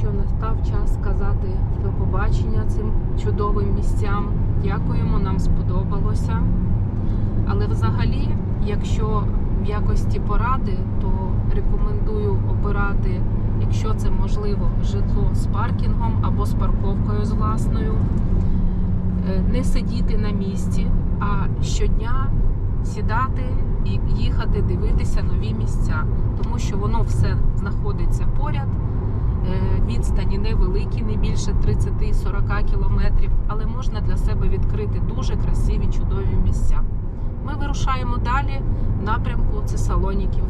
що настав час сказати до побачення цим чудовим місцям. Дякуємо, нам сподобалося. Але взагалі, якщо в якості поради, то рекомендую обирати, якщо це можливо, житло з паркінгом або з парковкою з власною, е, не сидіти на місці, а щодня сідати і їхати дивитися нові місця, тому що воно все знаходиться поряд. Е, відстані невеликі, не більше 30-40 кілометрів, але можна для себе відкрити дуже красиві чудові місця. Ми вирушаємо далі в напрямку Цесалоніків.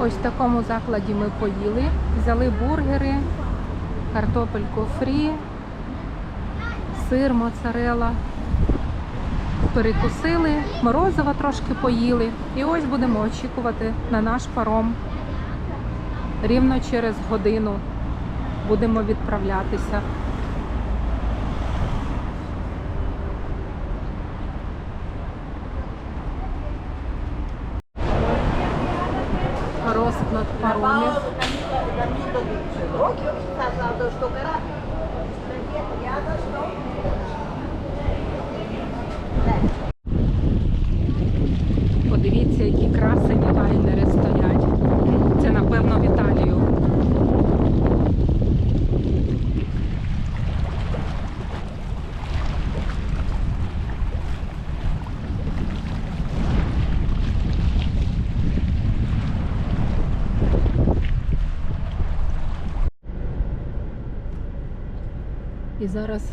Ось в такому закладі ми поїли. Взяли бургери, картопельку фрі, сир, моцарела. Перекусили, морозива трошки поїли. І ось будемо очікувати на наш паром. Рівно через годину будемо відправлятися. І зараз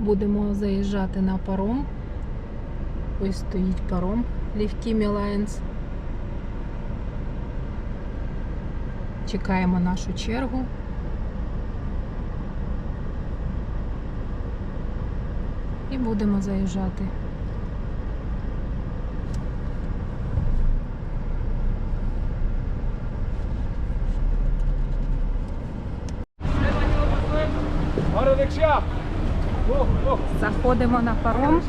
будемо заїжджати на паром. Ось стоїть паром Лівкімі Лайнс. Чекаємо нашу чергу. І будемо заїжджати. Заходимо на паром.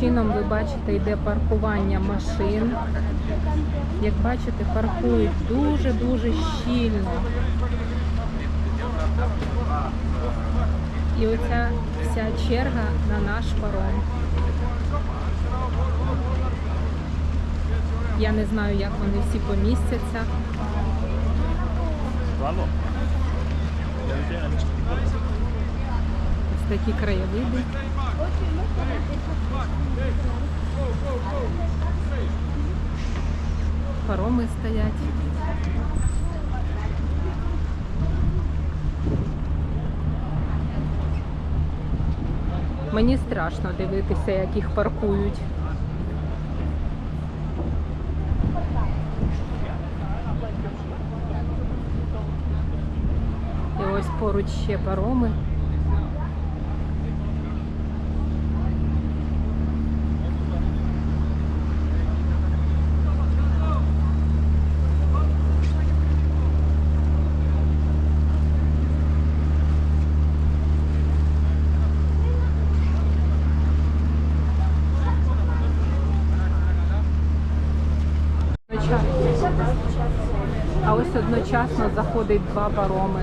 Чином ви бачите, йде паркування машин. Як бачите, паркують дуже-дуже щільно. І оця вся черга на наш паром. Я не знаю, як вони всі помістяться. Ось такі краєвиди. Пароми стоять. Мені страшно дивитися, як їх паркують. І ось поруч ще пароми. А ось одночасно заходить два пароми.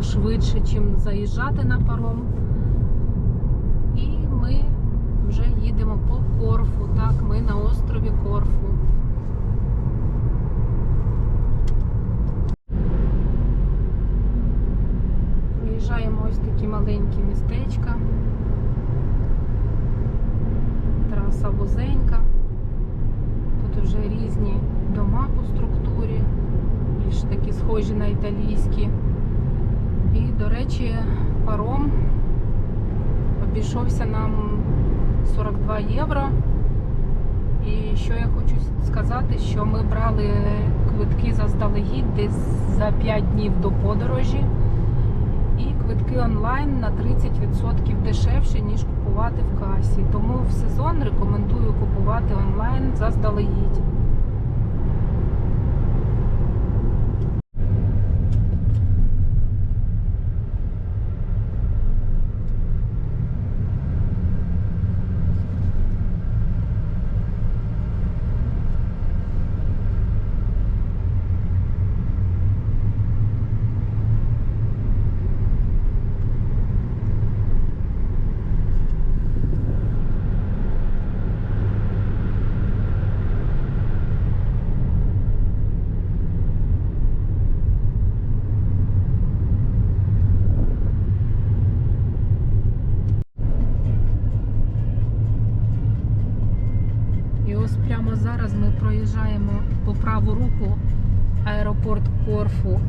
Набагато швидше, чим заїжджати на паром. І ми вже їдемо по Корфу. Так, ми на острові Корфу. Проїжджаємо ось такі маленькі містечка. Траса вузенька. Тут вже різні дома по структурі, більш такі схожі на італійські. І, до речі, паром обійшовся нам 42 євро. І що я хочу сказати, що ми брали квитки заздалегідь десь за 5 днів до подорожі. І квитки онлайн на 30% дешевше, ніж купувати в касі. Тому в сезон рекомендую купувати онлайн заздалегідь. І ось прямо зараз ми проїжджаємо по праву руку аеропорт Корфу.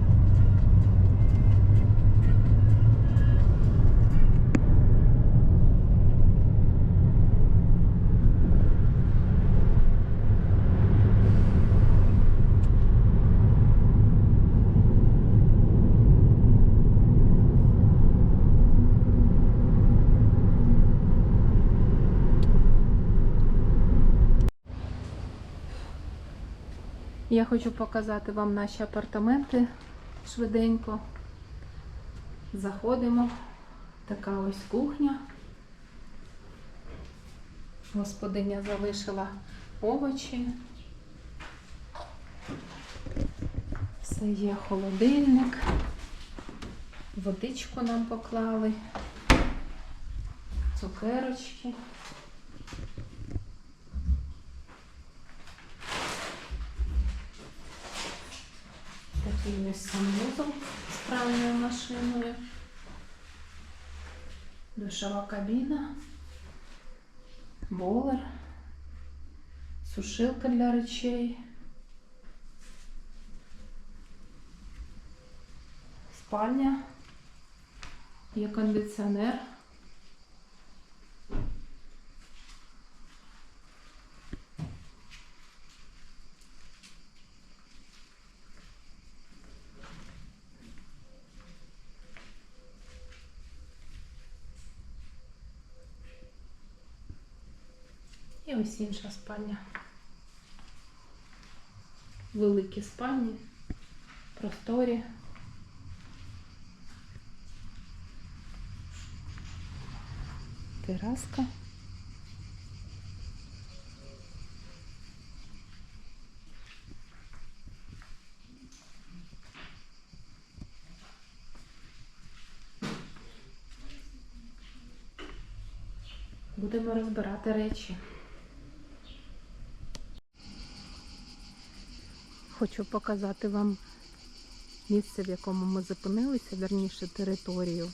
Я хочу показати вам наші апартаменти швиденько. Заходимо. Така ось кухня. Господиня залишила овочі. Все є холодильник. Водичку нам поклали. Цукерочки. Такий ось санвузол з пральною машиною. Душова кабіна, болер, сушилка для речей, спальня, є кондиціонер. Ось інша спальня. Великі спальні, просторі. Тераска. Будемо розбирати речі. Хочу показати вам місце, в якому ми зупинилися, верніше територію.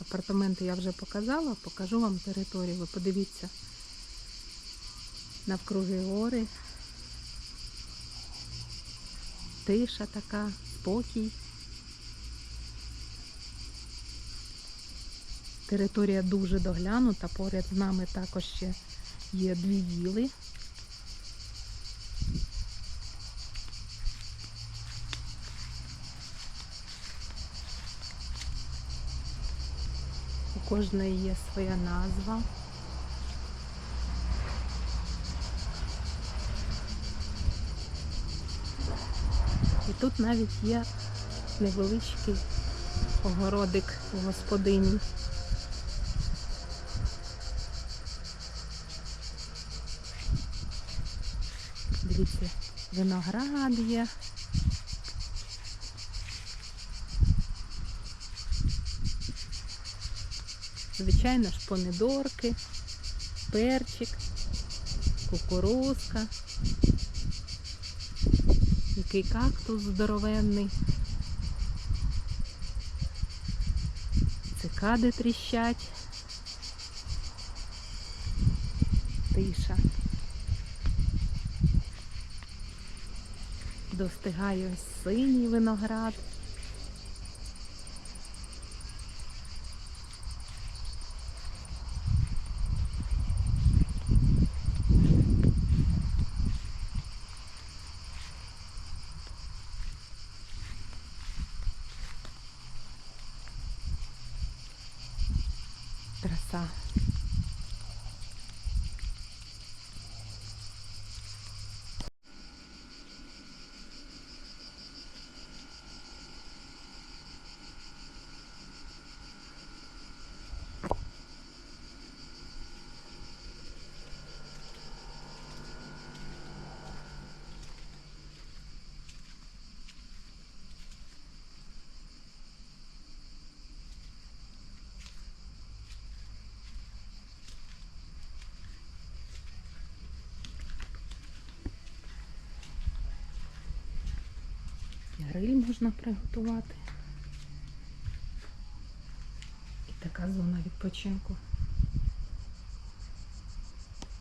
Апартаменти я вже показала, покажу вам територію. Ви подивіться навкруги гори. Тиша така, спокій. Територія дуже доглянута, поряд з нами також ще є дві віли. Кожної є своя назва. І тут навіть є невеличкий огородик у господині. Дивіться, виноград є. Звичайно ж, помідорки, перчик, кукурузка, який кактус здоровенний. Цикади тріщать. Тиша. Достигає синій виноград. Можна приготувати. І така зона відпочинку.